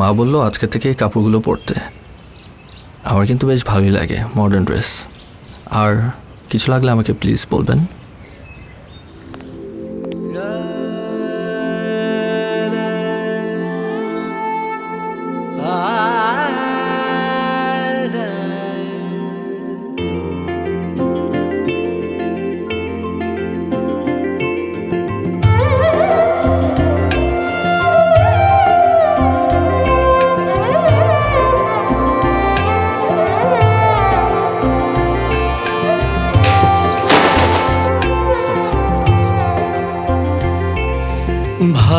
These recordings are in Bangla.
মা বলল আজকে থেকে এই কাপড়গুলো পরতে। আমার কিন্তু বেশ ভালোই লাগে মডার্ন ড্রেস আর কিছু লাগলে আমাকে প্লিজ বলবেন।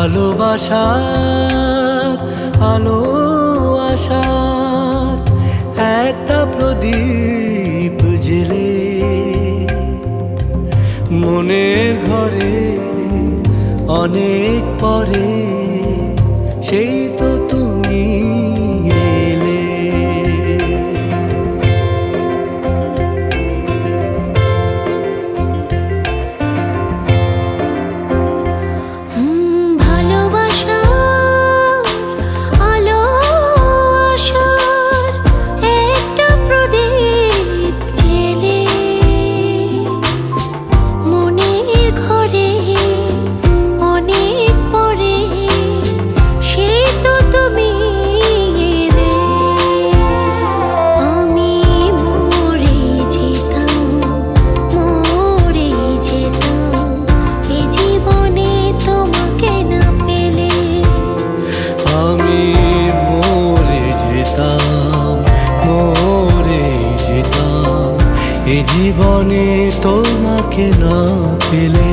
ভালোবাসার আলো আশার একটা প্রদীপ জেলে মনের ঘরে অনেক পরে সেই তো এ জীবনে তোমাকে না পেলে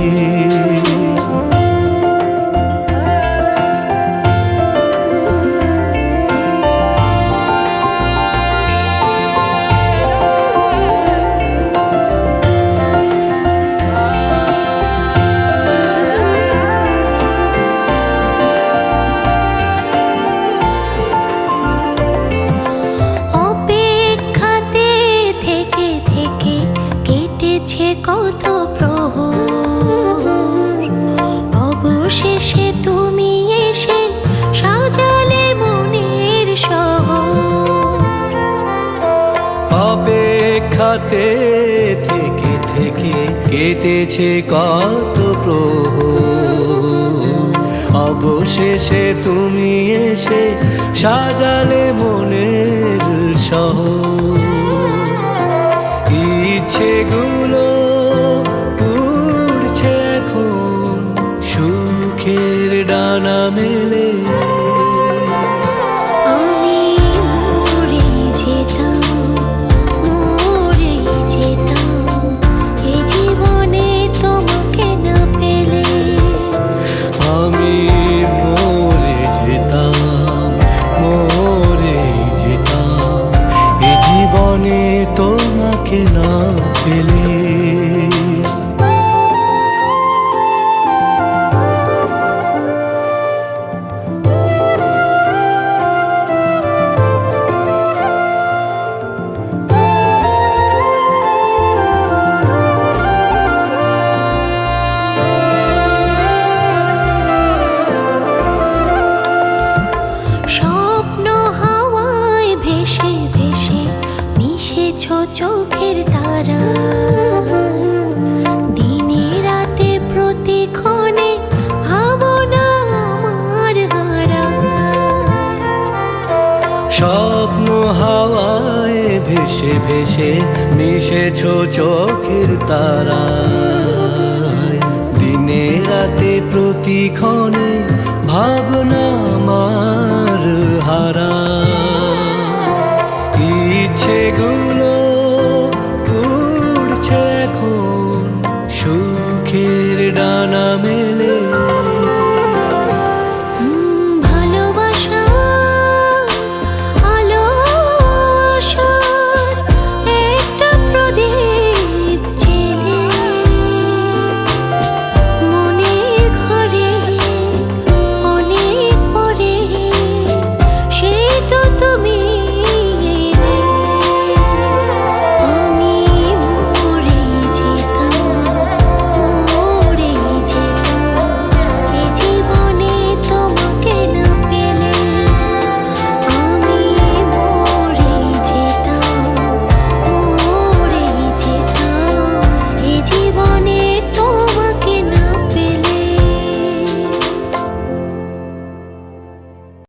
কেটেছে কত প্রহর, অবশেষে তুমি এসে সাজালে মনের শহর। অপেক্ষাতে থেকে থেকে কেটেছে কত প্রহর, অবশেষে তুমি এসে সাজালে মনের শহর। ইচ্ছেগুলো উড়ছে डाना मेरे চোখের তারা। দিনে রাতে প্রতিক্ষণে ভাবনা আমার হারা। স্বপ্ন হাওয়ায় ভেসে ভেসে মিশেছ চোখের তারায় দিনে রাতে প্রতিক্ষণে ভাবনা আমার হারা। ইচ্ছে